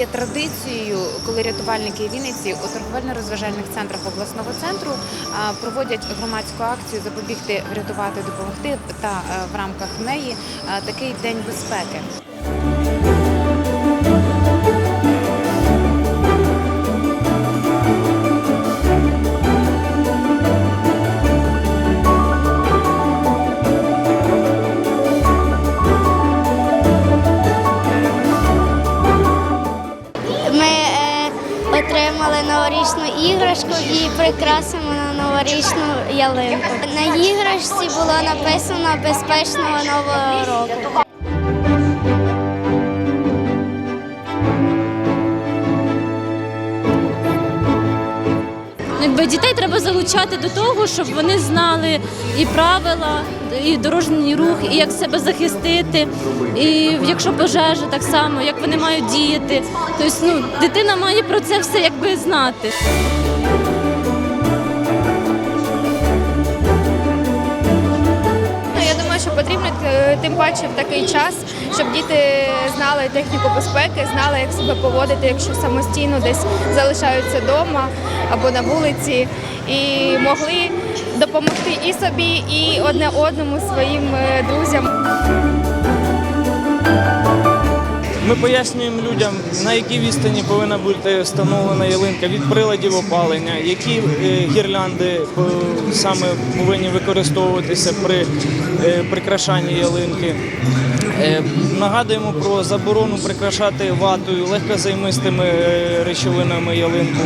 є традицією, коли рятувальники Вінниці у торговельно-розважальних центрах обласного центру проводять громадську акцію запобігти, врятувати, допомогти та е, в рамках неї такий день безпеки. Отримали новорічну іграшку і прикрасимо на новорічну ялинку. На іграшці було написано безпечного нового року. Якби дітей треба залучати до того, щоб вони знали і правила, і дорожній рух, і як себе захистити, і якщо пожежа, так само, як вони мають діяти. Тобто, ну, дитина має про це все якби знати. Ну, що потрібно е, тим паче в такий час, щоб діти знали техніку безпеки, знали, як себе поводити, якщо самостійно десь залишаються вдома або на вулиці, і могли допомогти і собі, і одне одному своїм е, друзям. Ми пояснюємо людям, на якій відстані повинна бути встановлена ялинка від приладів опалення, які е, гірлянди е, саме повинні використовуватися при прикрашанні ялинки. Нагадуємо про заборону прикрашати ватою легкозаймистими речовинами ялинку.